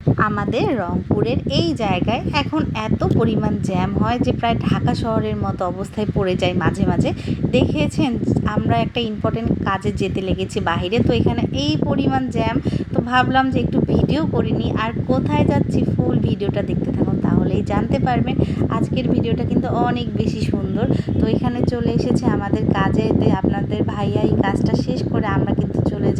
আমাদের রংপুরের এই জায়গায় এখন এত পরিমাণ জ্যাম হয় যে প্রায় ঢাকা শহরের মতো অবস্থায় পড়ে যায় মাঝে মাঝে। দেখেছেন, আমরা একটা ইম্পর্টেন্ট কাজে যেতে লেগেছি বাইরে তো এখানে এই পরিমাণ জ্যাম, তো ভাবলাম যে একটু ভিডিও করিনি আর কোথায় যাচ্ছি ফুল ভিডিওটা দেখতে থাকুন, তাহলেই জানতে পারবেন। আজকের ভিডিওটা কিন্তু অনেক বেশি সুন্দর। তো এখানে চলে এসেছে আমাদের কাজে আপনাদের ভাইয়া এই কাজটা শেষ করে আমরা কিন্তু চলে যাব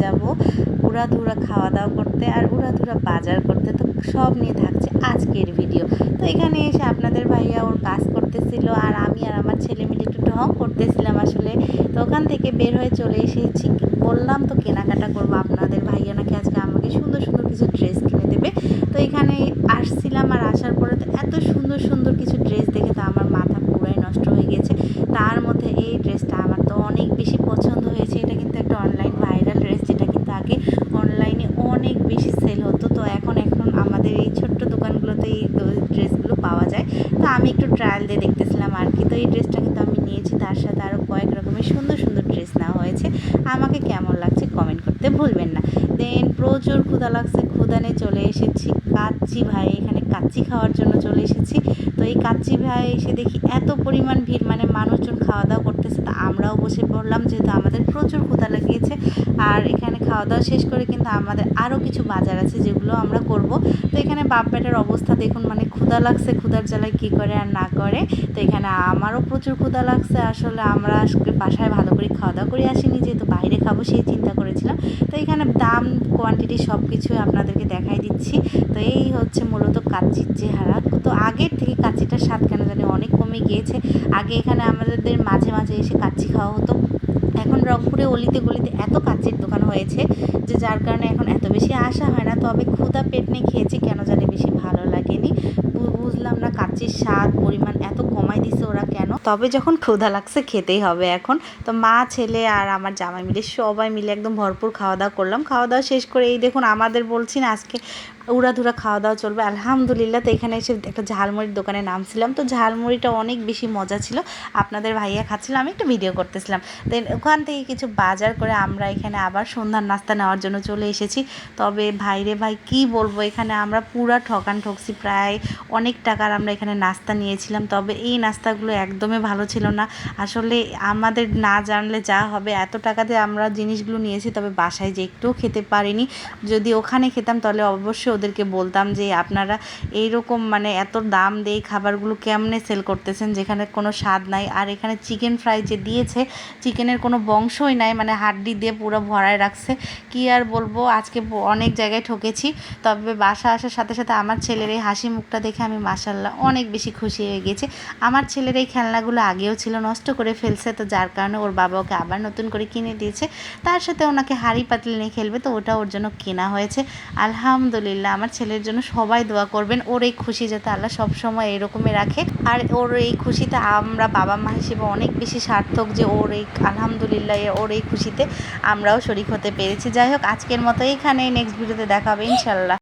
উড়াধুরা খাওয়া দাওয়া করতে আর উড়াধুরা বাজার করতে তো সব নিয়ে থাকছে আজকের ভিডিও তো এখানে এসে আপনাদের ভাইয়া ওর কাজ করতেছিল আর আমি আর আমার ছেলে মিলে একটু ঢং করতেছিলাম আসলে। তো ওখান থেকে বের হয়ে চলে এসেছি। বললাম, তো কেনাকাটা করব আপনাদের ভাইয়া নাকি আজকে আমাকে সুন্দর সুন্দর কিছু ড্রেস কিনে দেবে? তো এখানে আসছিলাম আর আসার পরে তো এত সুন্দর সুন্দর কিছু ড্রেস দেখে তো আমার মাথা পুরাই নষ্ট হয়ে গেছে তার মধ্যে এই ড্রেসটা আমার তো অনেক বেশি পছন্দ হয়েছে এটা কিন্তু একটা অনলাইন ভাইরাল ড্রেস যেটা কিন্তু আগে অনলাইনে অনেক বেশি সেল হতো তো এখন এখন আমাদের এই ছোট্ট দোকানগুলোতে এই ড্রেসগুলো পাওয়া যায় তো আমি দিয়ে দেখতেছিলাম আর কি তো এই ড্রেসটা কিন্তু আমি নিয়েছি। তার সাথে আরও কয়েক রকমের সুন্দর সুন্দর ড্রেস নেওয়া হয়েছে। আমাকে কেমন লাগছে কমেন্ট করতে ভুলবেন না। দেন প্রচুর ক্ষুধা লাগছে। ক্ষুদানে চলে এসেছি। কাচ্চি ভাই, এখানে কাচ্চি খাওয়ার জন্য চলে এসেছি। তো এই কাচ্চি ভাই এসে দেখি এত পরিমাণ ভিড় মানে মানুষজন খাওয়া দাওয়া করতেছে। তো আমরাও বসে পড়লাম, যেহেতু আমাদের প্রচুর ক্ষুধা লাগিয়েছে। আর এখানে খাওয়া দাওয়া শেষ করে কিন্তু আমাদের আরও কিছু বাজার আছে যেগুলো আমরা করব। তো এখানে বাপ বেটার অবস্থা দেখুন মানে ক্ষুধা লাগছে, ক্ষুধার জ্বালায় কী করে আর না করে। তো এখানে আমারও প্রচুর ক্ষুধা লাগছে, আসলে আমরা বাসায় ভালো করে খাওয়া দাওয়া করে আসিনি, যেহেতু বাইরে খাব সেই চিন্তা করেছিলাম। তো এখানে দাম কোয়ান্টিটি সব কিছুই আপনাদেরকে দেখাই দিচ্ছি। তো এই হচ্ছে মূলত কাচ্চির চেহারা। তো আগের থেকে কাচ্চিটার স্বাদ কেন জানি অনেক কমে গিয়েছে। আগে এখানে আমাদের মাঝে মাঝে এসে কাচ্চি খাওয়া হতো। এখন রংপুরে অলিতে গলিতে এত কাচ্চির দোকান হয়েছে যে যার কারণে এখন এত বেশি আসা হয় না। তবে ক্ষুধা পেট নিয়ে খেয়েছি, কেন জানি বেশি ভালো লাগেনি। বুঝলাম না কাচ্চির স্বাদ, পরিমাণ এত কমাই দিছে ওরা কেন। তবে যখন ক্ষুধা লাগছে খেতেই হবে এখন। তো মা, ছেলে আর আমার জামাই মিলে সবাই মিলে একদম ভরপুর খাওয়া দাওয়া করলাম। খাওয়া দাওয়া শেষ করে এই দেখুন, আমাদের বলছি না আজকে উড়াধুরা খাওয়া দাওয়া চলবে। আলহামদুলিল্লাহ, তো এখানে এসে একটা ঝালমুড়ির দোকানে নামছিলাম। তো ঝালমুড়িটা অনেক বেশি মজা ছিল। আপনাদের ভাইয়া খাচ্ছিল, আমি একটু ভিডিও করতেছিলাম। দেন ওখান থেকে কিছু বাজার করে আমরা এখানে আবার সন্ধ্যার নাস্তা নেওয়ার জন্য চলে এসেছি। তবে ভাইরে ভাই, কি বলব? এখানে আমরা পুরা ঠকান ঠকছি। প্রায় অনেক টাকার আমরা এখানে নাস্তা নিয়েছিলাম। তবে এই নাস্তাগুলো একদমই ভালো ছিল না। আসলে আমাদের না জানলে যা হবে, এত টাকা দিয়ে আমরা জিনিসগুলো নিয়েছি, তবে বাসায় যে একটুও খেতে পারিনি। যদি ওখানে খেতাম, তাহলে অবশ্যই ওদেরকে বলতাম যে, আপনারা এইরকম মানে এত দাম দিয়ে খাবারগুলো কেমনে সেল করতেছেন? যেখানে কোনো স্বাদ নাই। আর এখানে চিকেন ফ্রাই যে দিয়েছে চিকেনের কোনো বংশই নাই মানে হাড্ডি দিয়ে পুরো ভরায় রাখছে। কি আর বলব, আজকে অনেক জায়গায় ঠকেছি। তবে বাসা আসার সাথে সাথে আমার ছেলের এই হাসি মুখটা দেখে আমি মাসাল্লাহ অনেক বেশি খুশি হয়ে গেছি। আমার ছেলের এই খেলনাগুলো আগেও ছিল, নষ্ট করে ফেলছে। তো যার কারণে ওর বাবা ওকে আবার নতুন করে কিনে দিয়েছে। তার সাথে ওনাকে হাড়ি পাতিল নিয়ে খেলবে, তো ওটা ওর জন্য কেনা হয়েছে। আলহামদুলিল্লাহ। আমার ছেলের জন্য সবাই দোয়া করবেন। ওর এই খুশি যাতে আল্লাহ সবসময় এরকমই রাখে। আর ওর এই খুশিতে আমরা বাবা মা হিসেবে অনেক বেশি সার্থক যে ওর এই আলহামদুলিল্লাহ, ওর এই খুশিতে আমরাও শরিক হতে পেরেছি। যাই হোক, আজকের মতো এইখানে নেক্সট ভিডিওতে দেখা হবে ইনশাল্লাহ